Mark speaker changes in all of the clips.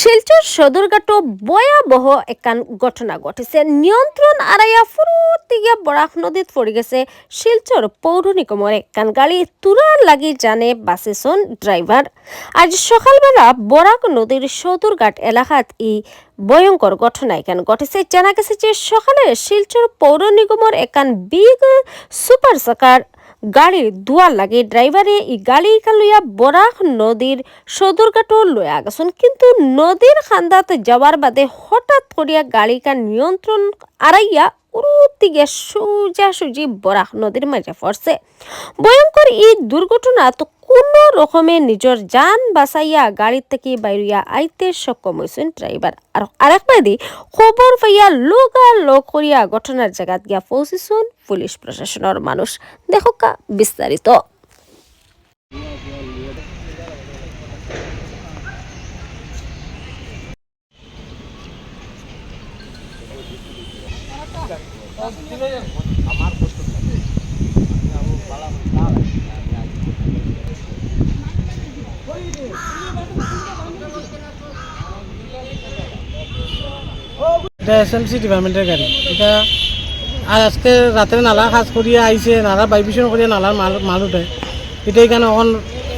Speaker 1: শিলচর সদরঘাটও ভয়াবহ একান ঘটনা ঘটেছে। নিয়ন্ত্রণ আড়াইয়া ফুরুতিগিয়া বরাক নদীত পড়ে গেছে শিলচর পৌর নিগমের একান গাড়ি। তুরার লাগি জানে বাসেছন ড্রাইভার আজ সকালবেলা বরাক নদীর সদরঘাট এলাকাত ই ভয়ঙ্কর ঘটনা এখান ঘটেছে। জানা গেছে যে সকালে শিলচর পৌর নিগমের একান বিগ সুপার সাকার গাড়ির দুয়ার লাগে ড্রাইভারে ই গাড়ি লইয়া বরাক নদীর সদরঘাটও লয়া গেছেন কিন্তু নদীর খান্দাতে যাওয়ার বাদে হঠাৎ করিয়া গাড়িকা নিয়ন্ত্রণ আড়াইয়া উরুতিগে সোজা সুজি বরাক নদীর মাঝে পড়ছে ভয়ঙ্কর এই দুর্ঘটনা তো কোনো রকমে নিজের যান বাঁচাইয়া গাড়ির থেকে বাইরিয়া আইতে সক্ষম হয়েছেন ড্রাইভার। আর আরেক বাদি খবর পাইয়া লগ করিয়া ঘটনার জায়গাত গিয়া পৌঁছিছুন পুলিশ প্রশাসনের মানুষ। দেখোকা বিস্তারিত।
Speaker 2: এটা এস এম সি ডিপার্টমেন্টের গাড়ি। এটা আর আজকে রাতের নালা কাজ করিয়া আইছে, নালা বাইবিশন করিয়া নালার মাল মাল উঠে। এটা এখানে এখন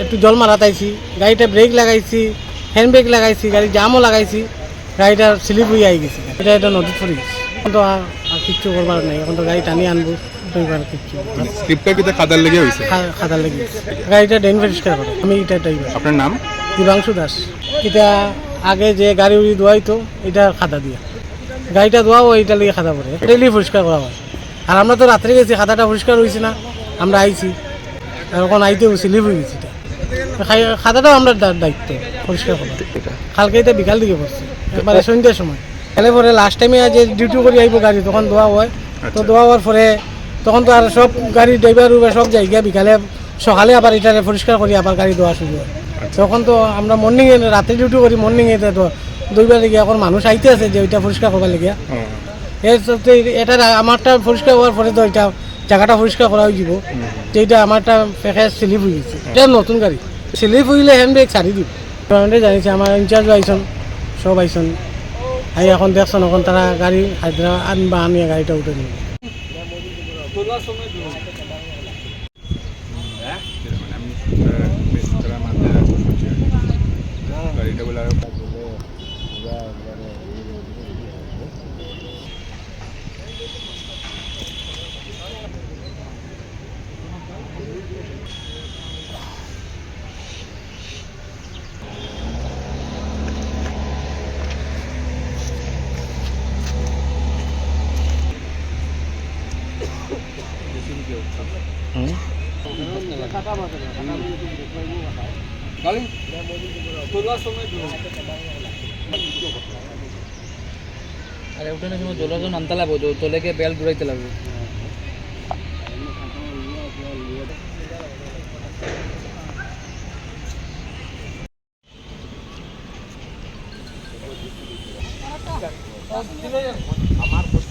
Speaker 2: একটু জল মারাত আইছি। গাড়িটা ব্রেক লাগাইছি হ্যান্ড ব্রেক লাগাইছি গাড়ি জামও লাগাইছি। গাড়িটা স্লিপ হয়ে আই গেছে। এটা এটা নদীত পড়ে এখন তো আর আর কিচ্ছু করবার নাই। এখন তো গাড়ি টানি আনব দইবার কিচ্ছু।
Speaker 3: স্লিপটা কিন্তু খাদার লেগে হয়েছে
Speaker 2: খা- খাতার লেগে গেছে। গাড়িটা ডেন পরিষ্কার করে। আমি এটা ড্রাইভার।
Speaker 3: আপনার নাম?
Speaker 2: দিবাংশু দাস। এটা আগে যে গাড়ি উড়ি ধোয়াইতো এটা খাতা দিয়ে। গাড়িটা ধোয়াও এটা লিগে খাতা পরে ডেলি পরিষ্কার করা হয়। আর আমরা তো রাত্রে গেছি খাতাটা পরিষ্কার হয়েছে না। আমরা আইছি। আর এখন আইতে লিভ হয়ে গেছি খাতাটাও আমরা দা- দায়িত্ব। পরিষ্কার করা। কালকে এটা বিকাল দিকে পড়ছে। একবারে সন্ধ্যার সময়। তাহলে পরে লাস্ট টাইমে যে ডিউটি করে আইব গাড়ি তখন ধোয়া হয়। তো ধোয়া হওয়ার পরে তখন তো আর সব গাড়ি ড্রাইভার উবার সব জায়গা বিকালে সকালে আবার এটা পরিষ্কার করি আবার গাড়ি ধোয়া শুরু হয়। তখন তো আমরা মর্নিং এ রাতে ডিউটি করি মর্নিং এ তো দুইবার লেগে এখন মানুষ আইতে আছে যে ওইটা পরিষ্কার করবার লেগে। এর এটা আমারটা পরিষ্কার হওয়ার পরে তো এটা জায়গাটা পরিষ্কার করা হয়ে যাব। তো এটা আমারটা প্যাকেজ স্লিপ হয়ে গেছে। এটা নতুন গাড়ি। স্লিপ হইলে হ্যান্ড ব্রেক ছাড়ি দিব। জানিছে আমার ইনচার্জ আইসন সব আইসন আই এখন দেখছেন এখন তারা গাড়ি হায়দ্রাবাদ আনবা আমি গাড়িটা উঠে নিবে
Speaker 3: গাড়িটা
Speaker 4: আরে উঠানোর সময় দোলাজন আনতে লাগবো তোলে গিয়ে বেল ঘুরাইতে লাগবে। আমার কষ্ট